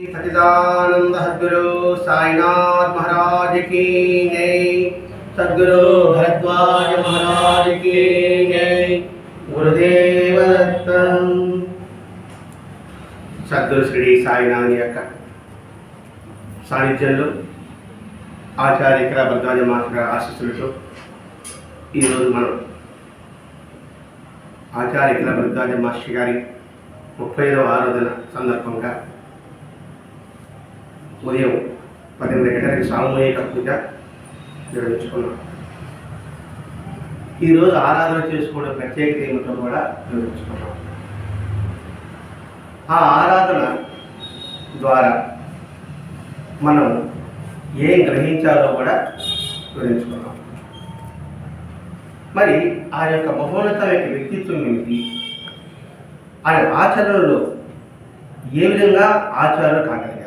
सचिदानंद सदगुरु साईनाथ महाराज की जय सदगुरु भरद्वाज महाराज की जय गुरुदेव दत्तं సద్గురు శ్రీ సాయినాథ్ యొక్క సాన్నిధ్యంలో ఆచార్య ఇక్కడ భద్రాజ మాస్టర్ గారి ఆశీస్సులతో ఈరోజు మనం ఆచార్య ఇక్కడ భద్రాజ మాస్టర్ గారి ముప్పై ఐదవ ఆరాధన సందర్భంగా ఉదయం పన్నెండు గంటలకి సామూహిక పూజ నిర్వహించుకున్నాం. ఈరోజు ఆరాధన చేసుకోవడం ప్రత్యేకత ఏమిటో కూడా నిర్వహించుకున్నాం ఆ ఆరాధన ద్వారా మనం ఏం గ్రహించాలో కూడా వివరించుకున్నాం మరి ఆ యొక్క మహోన్నత యొక్క వ్యక్తిత్వం ఏమిటి? ఆయన ఆచరణలో ఏ విధంగా ఆచారాలు కాగలిగారు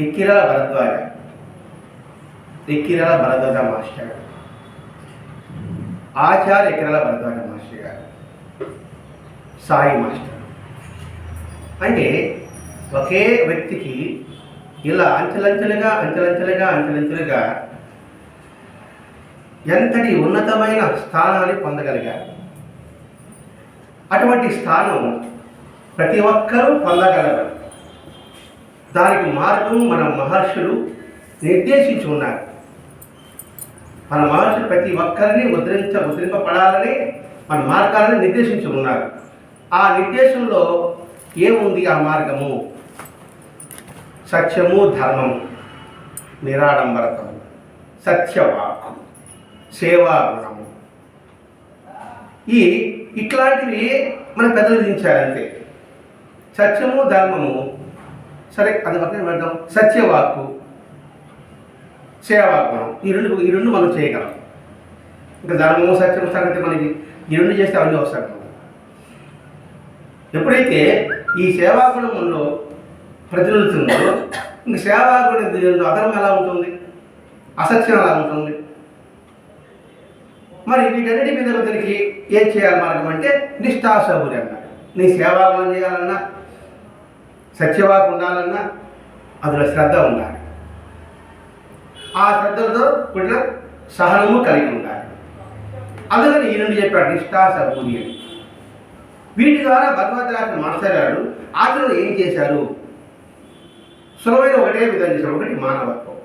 ఎక్కిరాల భరద్వాజ. ఎక్కిరాల భరద్వాజ మాస్టర్. గారు ఆచార్య ఎక్కిరాల భరద్వాజ మాస్టర్ గారు. సాయి మాస్టర్. అంటే ఒకే వ్యక్తికి ఇలా అంచెలంచెలుగా అంచెలంచెలుగా అంచెలంచెలుగా ఎంతటి ఉన్నతమైన స్థానాన్ని పొందగలిగారు? అటువంటి స్థానం ప్రతి ఒక్కరూ పొందగలరు. దానికి మార్గం మన మహర్షులు నిర్దేశించి ఉన్నారు. మన మహర్షులు ప్రతి ఒక్కరిని ముద్రించ ముద్రింపబడాలని మన మార్గాలను నిర్దేశించి ఉన్నారు. ఆ నిర్దేశంలో ఏముంది ఆ మార్గము? సత్యము ధర్మము. నిరాడంబరతము. సత్యవాకు సేవా గుణము ఈ ఇట్లాంటివి మన పెద్దలు విధించారు సత్యము ధర్మము సరే అది పక్కన పెడదాం. సత్యవాక్కు సేవాగుణం ఈ రెండు ఈ రెండు మనం చేయగలం. ఇంకా ధర్మము సత్యం సంగతి మనకి ఈ రెండు చేస్తే అవన్నీ అవసరం ఎప్పుడైతే ఈ సేవాగుణంలో ప్రతినిలుతుందో ఇంక సేవాగుణ అధర్మం ఎలా ఉంటుంది? అసత్యం ఎలా ఉంటుంది? మరి వీటన్నిటి మీద అతనికి ఏం చేయాలి మార్గం అంటే నిష్ఠాసౌరి నీ సేవాగుణం చేయాలన్నా సత్యవాకు ఉండాలన్నా అందులో శ్రద్ధ ఉండాలి. ఆ శ్రద్ధలతో కూడిన సహనము కలిగి ఉండాలి. అందుకని ఈ రెండు చెప్పాడు నిష్ఠాసౌరి అని వీటి ద్వారా భగవద్రాజు మాస్టర్ ఆచరణ ఏం చేశారు? సులభమైన ఒకటే విధంగా చేశారు ఒకటి మానవత్వం.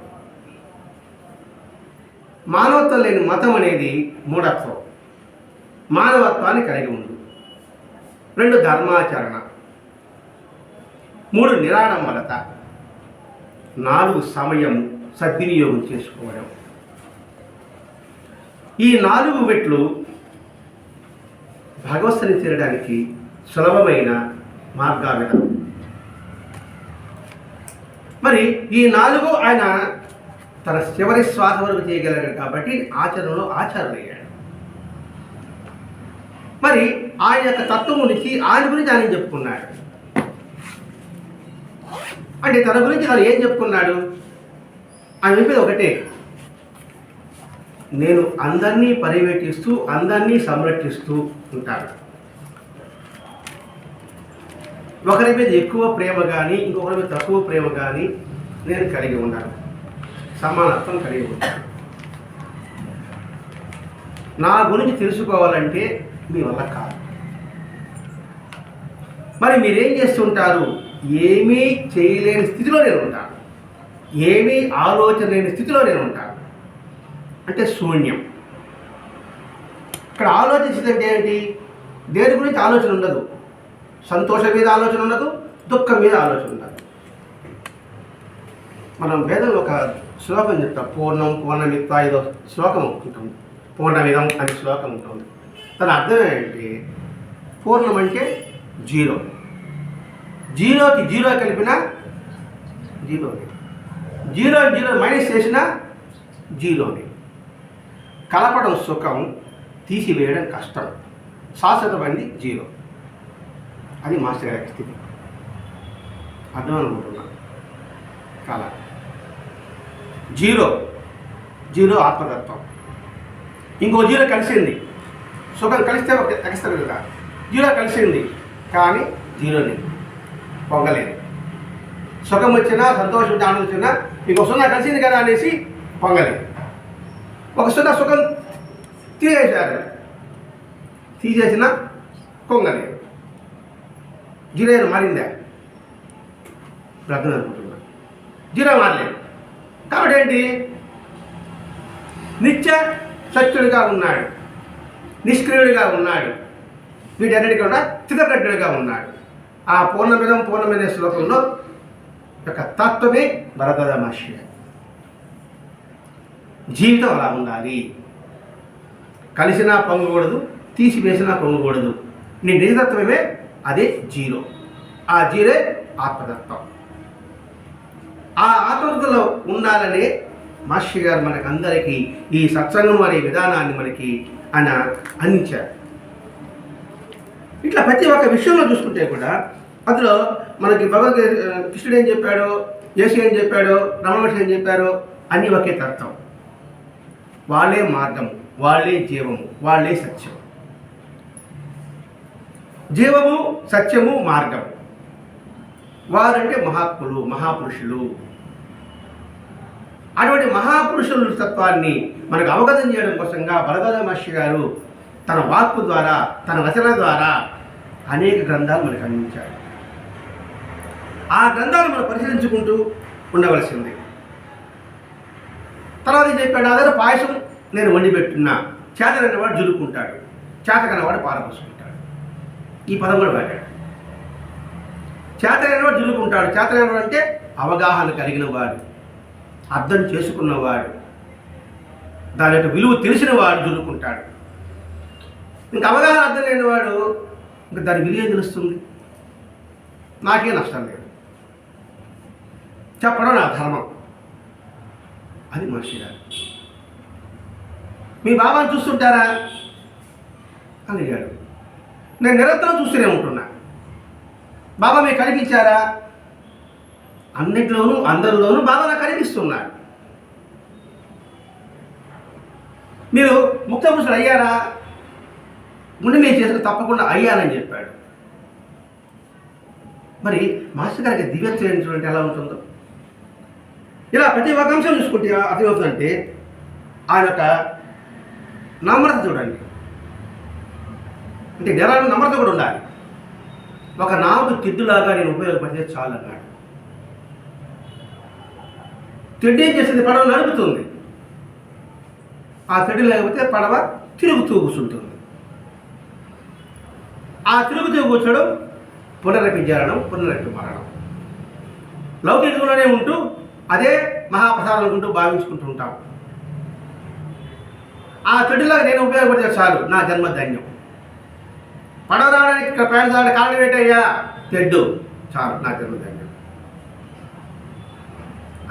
మానవత్వం లేని మతం అనేది మూఢత్వం. మానవత్వాన్ని కలిగి ఉంది రెండు ధర్మాచరణ. మూడు నిరాడంబరత నాలుగు సమయం సద్వినియోగం చేసుకోవడం. ఈ నాలుగు మెట్లు భగవత్సని చేరడానికి సులభమైన మార్గాలు మరి ఈ నాలుగు ఆయన తన చివరి శ్వాస వరకు చేయగలిగాడు కాబట్టి ఆచరణలో ఆచారులయ్యాడు. మరి ఆయన యొక్క తత్వం నుంచి ఆయన గురించి ఆయన చెప్పుకున్నాడు. అంటే తన గురించి తను ఏం చెప్పుకున్నాడు? ఆయన చెప్పేది ఒకటే. నేను అందరినీ పర్యవేక్షిస్తూ అందరినీ సంరక్షిస్తూ ఉంటాను. ఒకరి మీద ఎక్కువ ప్రేమ కానీ ఇంకొకరి మీద తక్కువ ప్రేమ కానీ నేను కలిగి ఉన్నాను సమానత్వం కలిగి ఉంటాను నా గురించి తెలుసుకోవాలంటే మీ వల్ల కాదు. మరి మీరేం చేస్తుంటారు? ఏమీ చేయలేని స్థితిలో నేను ఉంటాను. ఏమీ ఆలోచన లేని స్థితిలో నేను ఉంటాను. అంటే శూన్యం. ఇక్కడ ఆలోచించిందంటే ఏంటి? దేని గురించి ఆలోచన ఉండదు. సంతోషం మీద ఆలోచన ఉండదు దుఃఖం మీద ఆలోచన ఉండదు. మనం వేదంలో ఒక శ్లోకం చెప్తాం. పూర్ణం పూర్ణమిత్త ఏదో శ్లోకం ఉంటుంది. పూర్ణమిదం అనే శ్లోకం ఉంటుంది. దాని అర్థం ఏంటి? పూర్ణం అంటే జీరో. జీరోకి జీరో కలిపిన జీరోని. జీరో జీరో మైనస్ చేసిన జీరోని. కలపడం సుఖం తీసివేయడం కష్టం. శాశ్వతమైంది జీరో. అది మాస్టర్ గారి స్థితి. అర్థం అనుకుంటున్నా కళ జీరో. జీరో ఆత్మతత్వం. ఇంకో జీరో కలిసింది. సుఖం కలిస్తే ఒక తగ్గిస్తారు కదా? జీరో కలిసింది. కానీ జీరోని. పొంగలేదు. సుఖం వచ్చినా సంతోషం వచ్చినా ఆనందం వచ్చినా ఇంకో సున్నా కలిసింది కదా అనేసి పొంగలేదు. ఒక సున్నా సుఖం తీసేశారు. తీసేసిన పొంగలేదు. జీరో మారిందా? బ్రతను అనుకుంటున్నా. జీరో మారలేదు. కాబట్టి ఏంటి? నిత్య సత్యుడిగా ఉన్నాడు. నిష్క్రియుడిగా ఉన్నాడు. వీటన్నిటి కూడా స్థితప్రజ్ఞుడిగా ఉన్నాడు. ఆ పూర్ణమిదం పూర్ణమైన శ్లోకంలో యొక్క తత్వమే మహర్షి జీవితం అలా ఉండాలి. కలిసినా పొంగకూడదు తీసివేసినా పొంగకూడదు. నీ నిజతత్వమే అదే జీరో. ఆ జీరే ఆత్మతత్వం. ఆ ఆత్మతలో ఉండాలనే మాస్టర్ గారు మనకు అందరికీ ఈ సత్సంగం అనే విధానాన్ని మనకి ఆయన అందించారు. ఇట్లా ప్రతి ఒక్క విషయంలో చూసుకుంటే కూడా అందులో మనకి భగవద్గీత కృష్ణుడు ఏం చెప్పాడో యేసు ఏం చెప్పాడో రామకృష్ణ ఏం చెప్పారు అన్నీ ఒకే తత్వం. వాళ్ళే మార్గము వాళ్ళే జీవము వాళ్ళే సత్యం జీవము సత్యము మార్గము. వారంటే మహాత్ములు మహాపురుషులు. అటువంటి మహాపురుషుల తత్వాన్ని మనకు అవగతం చేయడం కోసంగా బలగోద మహర్షి గారు తన వాక్కు ద్వారా తన వచన ద్వారా అనేక గ్రంథాలు మనకు అందించారు ఆ గ్రంథాలు మనం పరిశీలించుకుంటూ ఉండవలసింది. తర్వాత ఏం చెప్పాడు? అదే పాయసం నేను వండి పెట్టున్నా చేతనైనవాడు జురుక్కుంటాడు. చేతకన్నవాడు పారపోసుకుంటాడు ఈ పదం కూడా వాడాడు. చేతనైనవాడు జురుకుంటాడు చేతనైనవాడు అంటే అవగాహన కలిగిన వాడు అర్థం చేసుకున్నవాడు దాని యొక్క విలువ తెలిసిన వాడు జురుకుంటాడు ఇంకా అవగాహన అర్థం లేనివాడు ఇంకా దాని విలువ తెలుస్తుంది? నాకే నష్టం లేదు. చెప్పడం నా ధర్మం. అది మనిషి గారు. మీ బాబాను చూస్తుంటారా? అని అడిగాడు. నేను నిరంతరం చూస్తూనే ఉంటున్నా. బాబా మీకు కనిపించారా? అన్నిట్లోనూ అందరిలోనూ బాబా నాకు కనిపిస్తున్నాడు మీరు ముక్త పురుషులు అయ్యారా? ముందు మేము చేసుకు తప్పకుండా అయ్యానని చెప్పాడు. మరి మాస్టర్ గారికి దివ్యత్వం చూడండి ఎలా ఉంటుందో? ఇలా ప్రతి ఒక్క అంశం చూసుకుంటే అర్థమవుతుందంటే ఆయన యొక్క నమ్రత చూడండి. అంటే నిరా నమ్రత కూడా ఉండాలి. ఒక నావుకు తిద్దులాగా నేను ఉపయోగపడితే చాలు అన్నాడు తెడ్డు ఏం పడవ నడుపుతుంది. ఆ తెడ్డు లేకపోతే పడవ తిరుగుతూ కూర్చుంటుంది. ఆ తిరుగుతూ కూర్చోడం పునరపి జరడం పునరపి మరణం లౌకికంలోనే ఉంటూ అదే మహాప్రసాదం అనుకుంటూ భావించుకుంటూ ఉంటాం. ఆ చెడులాగా నేను ఉపయోగపడితే చాలు నా జన్మ ధన్యం. పడవ రావడానికి ఇక్కడ ప్రయాణం రావడానికి కారణం ఏంటయ్యా? తెడ్డు చాలు నా జన్మ ధన్యం.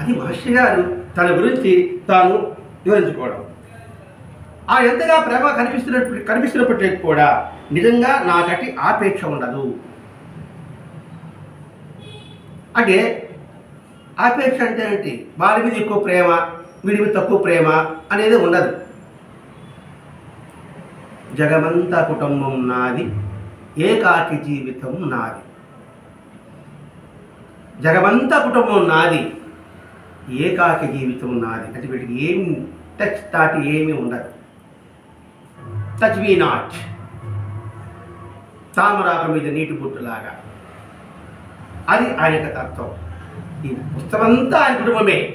అది మహర్షి గారు తన గురించి తాను వివరించుకోవడం. ఆ ఎంతగా ప్రేమ కనిపిస్తున్నప్పుడు కనిపిస్తున్నప్పటికీ కూడా నిజంగా నాకటి ఆపేక్ష ఉండదు. అంటే ఆపేక్ష అంటే ఏంటి? వారి మీద ఎక్కువ ప్రేమ వీడి మీద తక్కువ ప్రేమ అనేది ఉండదు. జగమంతా కుటుంబం నాది ఏకాకి జీవితం నాది. జగమంతా కుటుంబం నాది ఏకాకి జీవితం నాది. అంటే వీటికి ఏమి టచ్ తాటి ఏమీ ఉండదు. సచ్ వి నాట్ తామరాక మీద నీటి బుట్టులాగా. అది ఆయన యొక్క తత్వం. ఈ పుస్తకమంతా ఆయన కుటుంబమే.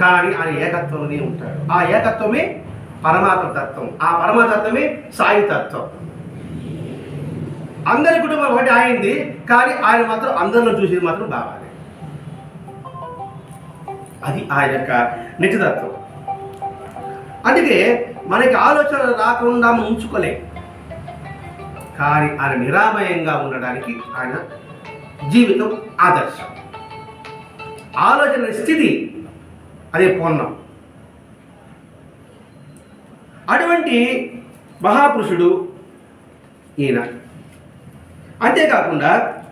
కానీ ఆయన ఏకత్వంలోనే ఉంటాడు. ఆ ఏకత్వమే పరమాత్మ తత్వం. ఆ పరమతత్వమే సాయి తత్వం. అందరి కుటుంబం ఒకటి ఆయనది కానీ ఆయన మాత్రం అందరిలో చూసేది మాత్రం బావాలి అది ఆయన యొక్క నిజతత్వం అందుకే మనకి ఆలోచన రాకుండా మనం ఉంచుకోలేం కానీ ఆయన నిరామయంగా ఉండడానికి ఆయన జీవితం ఆదర్శం. ఆలోచన స్థితి అదే పూర్ణం. అటువంటి మహాపురుషుడు ఈయన. అంతేకాకుండా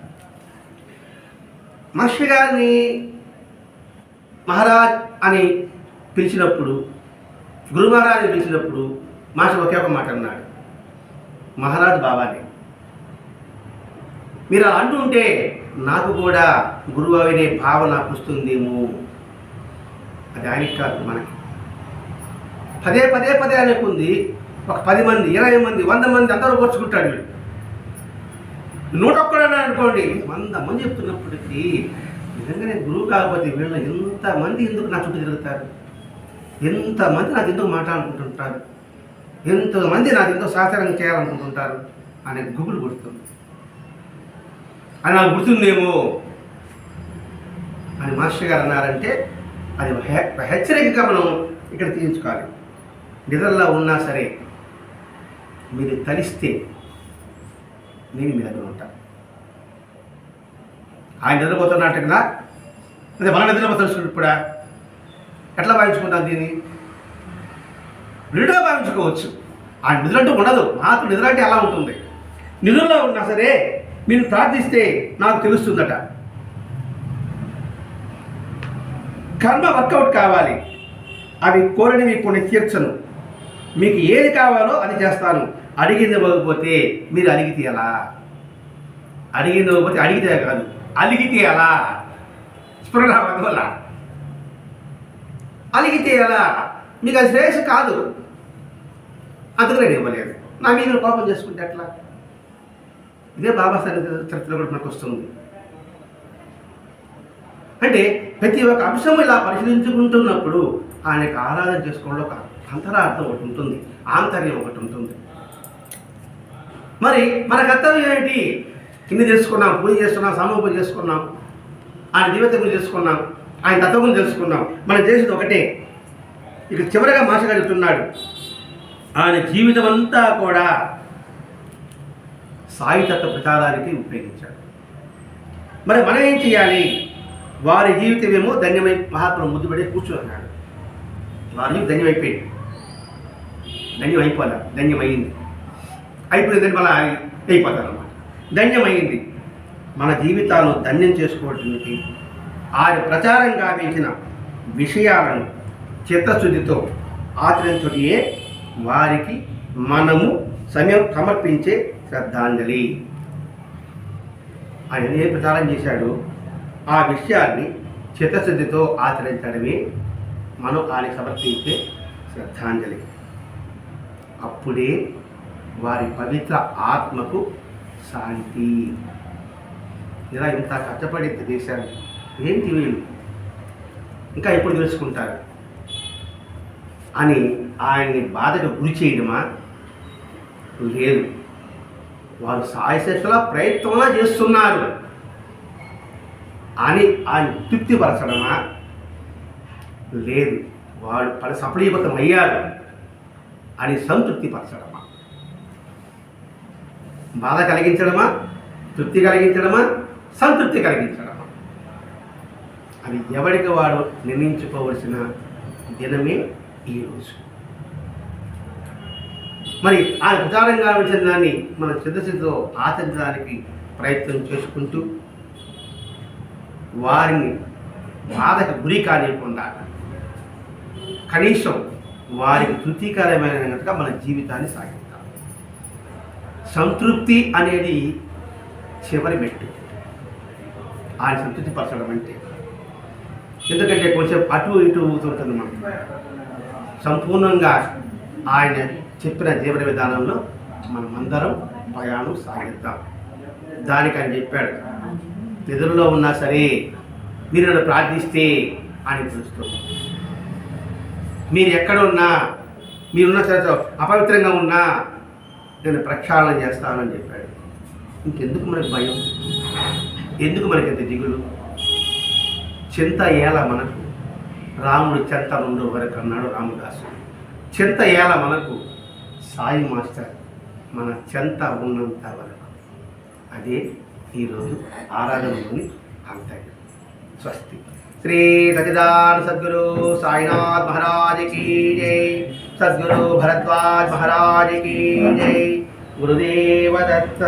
మహర్షి గారిని మహారాజ్ అని పిలిచినప్పుడు గురు మహారాజ్ పిలిచినప్పుడు మాస్టర్ ఒకే ఒక మాట అన్నాడు. మహారాజ్ బాబానే మీరు అలా అంటూ ఉంటే నాకు కూడా గురువు అనే భావన వస్తుందేమో. అది ఆయనకి కాదు మనకి. పదే పదే పదే అనుకుంది ఒక పది మంది ఇరవై మంది వంద మంది అందరూ కూర్చుకుంటాడు వీడు. నూట ఒక్కడన్నా అనుకోండి వంద మంది చెప్తున్నప్పటికీ నిజంగానే గురువు కాకపోతే వీళ్ళ ఎంతమంది ఎందుకు నా చుట్టూ తిరుగుతారు? ఎంతమంది నాకు ఎందుకు మాట్లాడుకుంటుంటారు? ఎంతమంది నాకు ఎంతో సహకారం చేయాలనుకుంటుంటారు? అనే గుబులు గుర్తుంది అని నాకు గుర్తుందేమో? అని మాస్టర్ గారు అన్నారంటే అది ఒక హెచ్చరికగా మనం ఇక్కడ తీయించుకోవాలి. నిద్రలో ఉన్నా సరే మీరు తలిస్తే నేను మీ దగ్గర ఉంటాను ఆయన నిద్రపోతున్నట్టుగా అదే మన నిద్రపోతున్న ఇప్పుడా ఎట్లా భావించుకుంటాం దీన్ని? నిద్రగా భావించుకోవచ్చు. ఆ నిధులంటూ ఉండదు. నాకు నిధులంటే అంటే ఎలా ఉంటుంది? నిధుల్లో ఉన్నా సరే మీరు ప్రార్థిస్తే నాకు తెలుస్తుందట. కర్మ వర్కౌట్ కావాలి. అవి కోరినవి కొన్ని తీర్చను. మీకు ఏది కావాలో అది చేస్తాను. అడిగింది ఇవ్వకపోతే మీరు అడిగితే ఎలా అడిగింది ఇవ్వకపోతే అడిగితే కాదు. అలిగితే ఎలా స్ఫురణ వల్ల. అలిగితే ఎలా మీకు అది శ్రేయస్సు కాదు. అతను నేను ఇవ్వలేదు నా మీద మీరు కోపం చేసుకుంటే ఎట్లా? ఇదే బాబా సన్నిధి చరిత్రలో కూడా మనకు వస్తుంది. అంటే ప్రతి ఒక్క అంశం ఇలా పరిశీలించుకుంటున్నప్పుడు ఆయనకు ఆరాధన చేసుకోవడంలో ఒక అంతరార్థం ఒకటి ఉంటుంది. ఆంతర్యం ఒకటి ఉంటుంది. మరి మన కర్తవ్యం ఏంటి కింద చేసుకున్నాం పూజ చేసుకున్నాం సమూహ పూజ చేసుకున్నాం ఆయన జీవిత చేసుకున్నాం. ఆయన తత్వం తెలుసుకున్నాం. మనం చేసేది ఒకటే. ఇక చివరిగా మాసగా చెప్తున్నాడు ఆయన జీవితం అంతా కూడా సాయితత్వ ప్రచారానికి ఉపయోగించాడు. మరి మనం ఏం చేయాలి? వారి జీవితమేమో ధన్యమై మహాత్ములు ముద్దుపడి కూర్చున్నాడు. వారి ధన్యమైపోయింది. ధన్యం అయిపోలే ధన్యమైంది అయిపోయిందని మళ్ళీ అయిపోతారు అన్నమాట ధన్యమైంది. మన జీవితాలను ధన్యం చేసుకోవడానికి ఆయన ప్రచారం గావించిన విషయాలను చిత్తశుద్ధితో ఆచరించుటే వారికి మనము సమయం సమర్పించే శ్రద్ధాంజలి. ఆయన ఏ ప్రచారం చేశాడు? ఆ విషయాన్ని చిత్తశుద్ధితో ఆచరించడమే మనం ఆయనకి సమర్పించే శ్రద్ధాంజలి. అప్పుడే వారి పవిత్ర ఆత్మకు శాంతి. ఇలా ఇంత కష్టపడి దేశాన్ని చేశారు ఏంటి వీళ్ళు ఇంకా ఎప్పుడు తెలుసుకుంటారు? అని ఆయన్ని బాధకు గురి చేయడమా? లేదు. వారు సాయశక్తులా ప్రయత్నంలా చేస్తున్నారు. అని ఆయన తృప్తిపరచడమా? లేదు. వాడు పలు సఫలీకృతం అయ్యాడు అని సంతృప్తిపరచడమా? బాధ కలిగించడమా? తృప్తి కలిగించడమా? సంతృప్తి కలిగించడం అది ఎవరికి వాడు నిర్ణయించుకోవలసిన దినమే ఈరోజు మరి ఆ విధానంగా వచ్చిన దాన్ని మన చిత్తశుద్ధితో ఆచరించడానికి ప్రయత్నం చేసుకుంటూ వారిని బాధకు గురి కానివ్వకుండా కనీసం వారికి తృప్తికరమైనట్టుగా మన జీవితాన్ని సాగిస్తాం. సంతృప్తి అనేది చివరి మెట్టు. ఆయన సంతృప్తి పరచడం అంటే ఎందుకంటే కొంచెం అటు ఇటు ఊతుంటుంది మనం. సంపూర్ణంగా ఆయన చెప్పిన జీవన విధానంలో మనం అందరం ప్రయాణం సాగిద్దాం. దానికి ఆయన చెప్పాడు నిధుల్లో ఉన్నా సరే మీరు నన్ను ప్రార్థిస్తే ఆయన పిలుస్తుంది. మీరు ఎక్కడ ఉన్నా మీరున్న చోట అపవిత్రంగా ఉన్నా నేను ప్రక్షాళన చేస్తానని చెప్పాడు. ఇంకెందుకు మనకు భయం? ఎందుకు మనకి ఇంత దిగులు? చింత ఏల మనకు రాముడు చెంత నుండి వరకు అన్నాడు రామదాసు చింత ఏల మనకు సాయి మాస్టర్ మన చెంత ఉన్నంత వరకు. అదే ఈరోజు ఆరాధనలోని అంతర్యం. స్వస్తి. శ్రీ సచిదాన్ సద్గురు సాయినాథ్ మహారాజ్ కీ జై. సద్గురు భరద్వాజ్ మహారాజ్ కీ జై. గురుదేవ దత్త